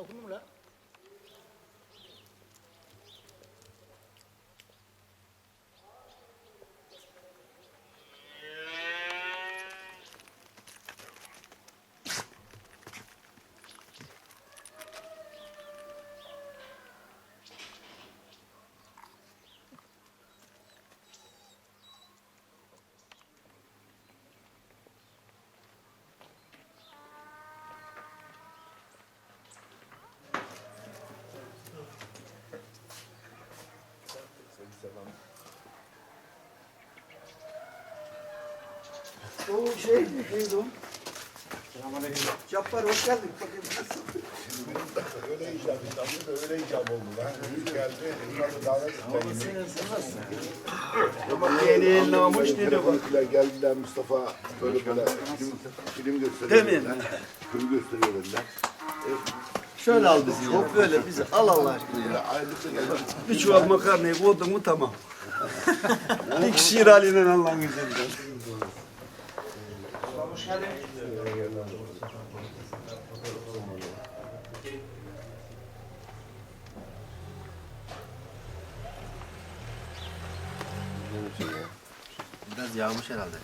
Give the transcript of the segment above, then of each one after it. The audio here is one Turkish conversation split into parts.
okudun mu la? O şey, neydi o? Cappar hoş geldin. Bakayım nasıl? Öyle icap İstanbul'da da öyle icap oldu lan. Büyük geldi. Davet Ama yeni yayınlamamış dedi bak. Geldiler Mustafa böyle böyle film, film gösteriyor. Değil mi? dediler. Film. Şöyle al bizi. Hop böyle bizi al Allah aşkına ya. Bir çuval makarnayı koydun mu tamam. Bir şiir halinden Allah'ın izniyle. Biraz yağmış herhalde.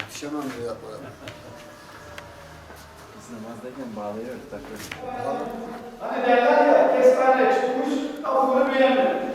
Yetişemem diyor yapmaya. Namazdayken bağlıyoruz takıyoruz. Hani derler ya, kestane çıkmış, kabuğunu beğenmedim. Öyle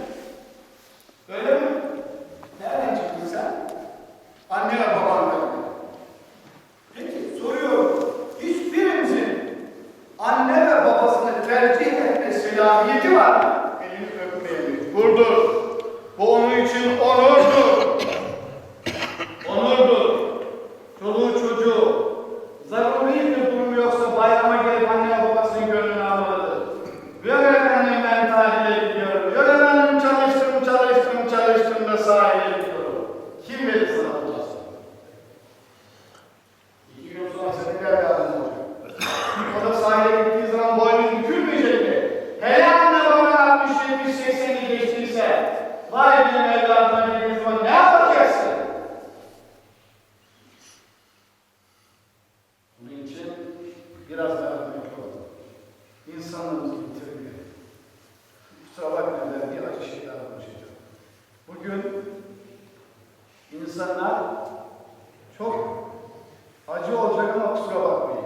Kusura bakmayın ben bir acı şeyler konuşacağım. Bugün insanlar çok acı olacak ama kusura bakmayın.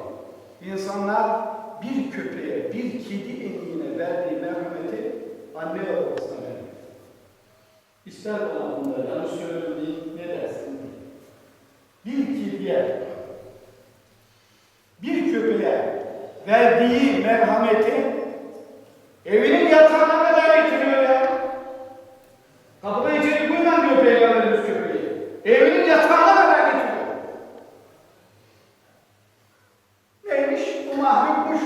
İnsanlar bir köpeğe, bir kedi eniğine verdiği merhameti anne babasına veriyor. İster bana bunları, ne dersin? Bir kediye, bir köpeğe verdiği merhameti evinin yatağına kadar getiriyor ya. Kapıda içeri buyurun diyor Peygamberimiz köpeği. Evinin yatağına kadar getiriyor. Neymiş? Bu mahlukmuş.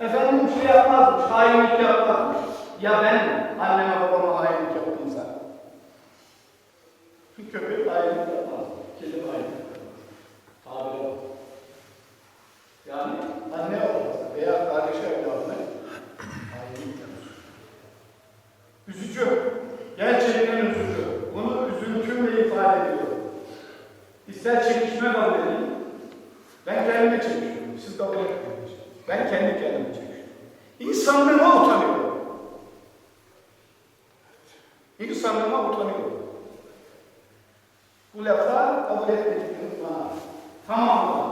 Efendim şey yapmazmış, hainlik yapmazmış. Ya ben anneme babama hainlik yaptıysam? Köpek hainlik yapmaz. Kedi hainlik yapmaz. Tabi o. Yani anne babası veya kardeş evladına hainlik yapar. Üzücü. Gerçekten üzücü. Bunu üzüntümle ifade ediyorum. İster çekişme kabul edin. Ben kendime çekişiyorum. Siz kabul etmeyin. Ben kendi kendime çekişiyorum. İnsanlığıma utanıyorum. İnsanlığıma utanıyorum. Bu lafa kabul etmedikleriniz bana. Tamam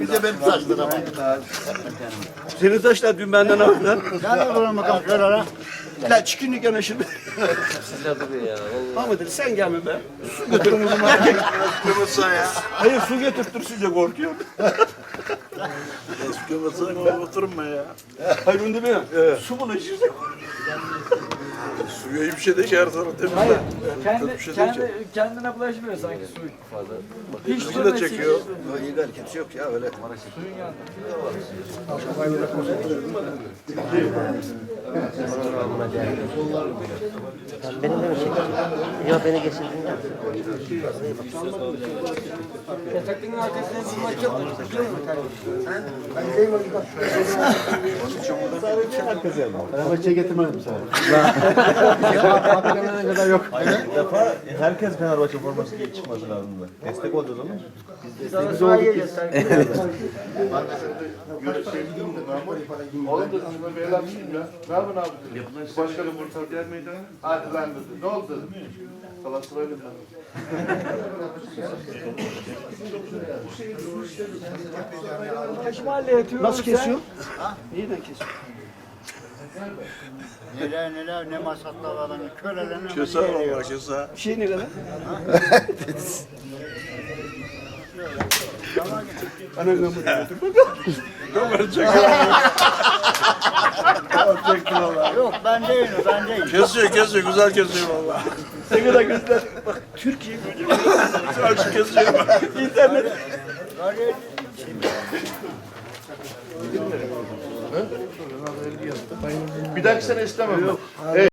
Bir de benim saçlarım. Senin taşlar dün benden aldılar. Nerede bulalım bakalım şöyle. La çıkınlık yana şimdi. Ahmet Ali sen gelme be. Su götür. Erkek. Ya. Hayır su götürtürsünce korkuyorum. Kımırsa oturma ya. Hayır onu demiyorum. Su bulaşırsa Suya bir şey de her tarafı temiz. Hayır, kendi, şey kendi, kendine bulaşmıyor sanki su fazla. Hiç Bizi de çekiyor. İyi hareketi yok ya öyle. Beni de mi çekiyorsun? Yok beni geçirdin ya. Yatakların arkasına bulmak yok. Fenerbahçe'ye getirmedim sana. Hakikaten kadar yok. Defa herkes Fenerbahçe forması giy çıkması lazımdı. Destek oldu o zaman. Biz desteğimiz olduk biz. Oğlum dedim şuna bir el atayım ya. Yapın abi dedim. Başkanım burada diğer meydana. Hadi lan dedi. Ne oldu dedim. Mahalle yatıyor Nasıl kesiyor? Neyden kesiyor? Neler neler ne masatlar var hani kölelerine Kesa valla kesa. Şey ne kadar? Ana gamı. Kamerayı çekiyor. Yok ben değilim. Kesiyor kesiyor güzel kesiyor valla. Ne kadar güzel. Bak Türkiye böyle. Akşı kesiyor bak. İnternet. Bir dahaki sene istemem ben.